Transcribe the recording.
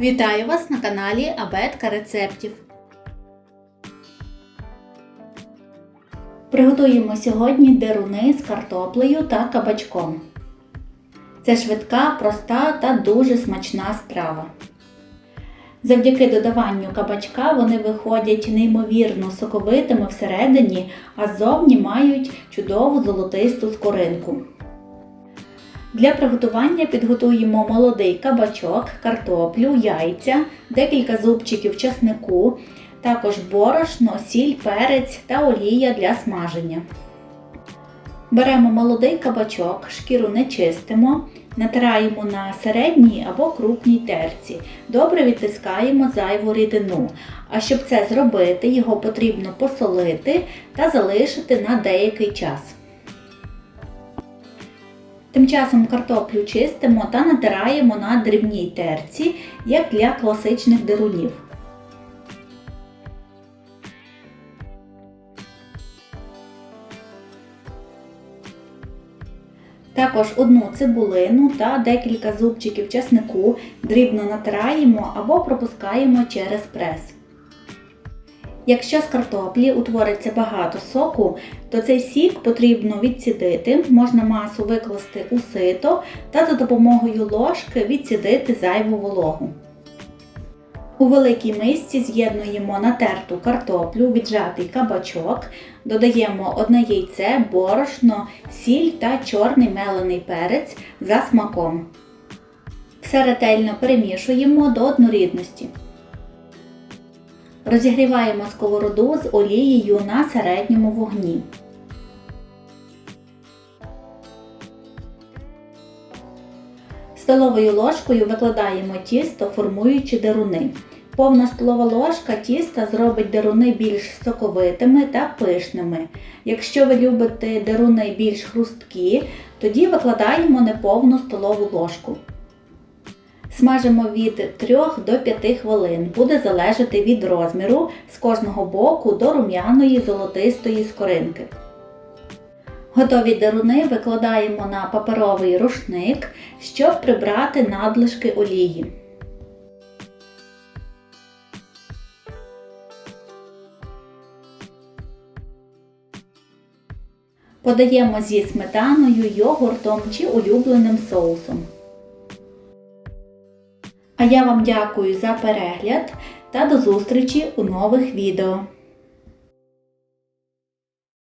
Вітаю вас на каналі Абетка рецептів. Приготуємо сьогодні деруни з картоплею та кабачком. Це швидка, проста та дуже смачна страва. Завдяки додаванню кабачка вони виходять неймовірно соковитими всередині, а ззовні мають чудову золотисту скоринку. Для приготування підготуємо молодий кабачок, картоплю, яйця, декілька зубчиків часнику, також борошно, сіль, перець та олія для смаження. Беремо молодий кабачок, шкіру не чистимо, натираємо на середній або крупній терці. Добре відтискаємо зайву рідину. А щоб це зробити, його потрібно посолити та залишити на деякий час. Тим часом картоплю чистимо та натираємо на дрібній терці, як для класичних дерунів. Також одну цибулину та декілька зубчиків чеснику дрібно натираємо або пропускаємо через прес. Якщо з картоплі утвориться багато соку, то цей сік потрібно відсідити, можна масу викласти у сито та за допомогою ложки відсідити зайву вологу. У великій мисці з'єднуємо натерту картоплю, віджатий кабачок, додаємо одне яйце, борошно, сіль та чорний мелений перець за смаком. Все ретельно перемішуємо до однорідності. Розігріваємо сковороду з олією на середньому вогні. Столовою ложкою викладаємо тісто, формуючи деруни. Повна столова ложка тіста зробить деруни більш соковитими та пишними. Якщо ви любите деруни більш хрусткі, тоді викладаємо неповну столову ложку. Смажимо від 3 до 5 хвилин, буде залежати від розміру з кожного боку до рум'яної золотистої скоринки. Готові деруни викладаємо на паперовий рушник, щоб прибрати надлишки олії. Подаємо зі сметаною, йогуртом чи улюбленим соусом. А я вам дякую за перегляд та до зустрічі у нових відео.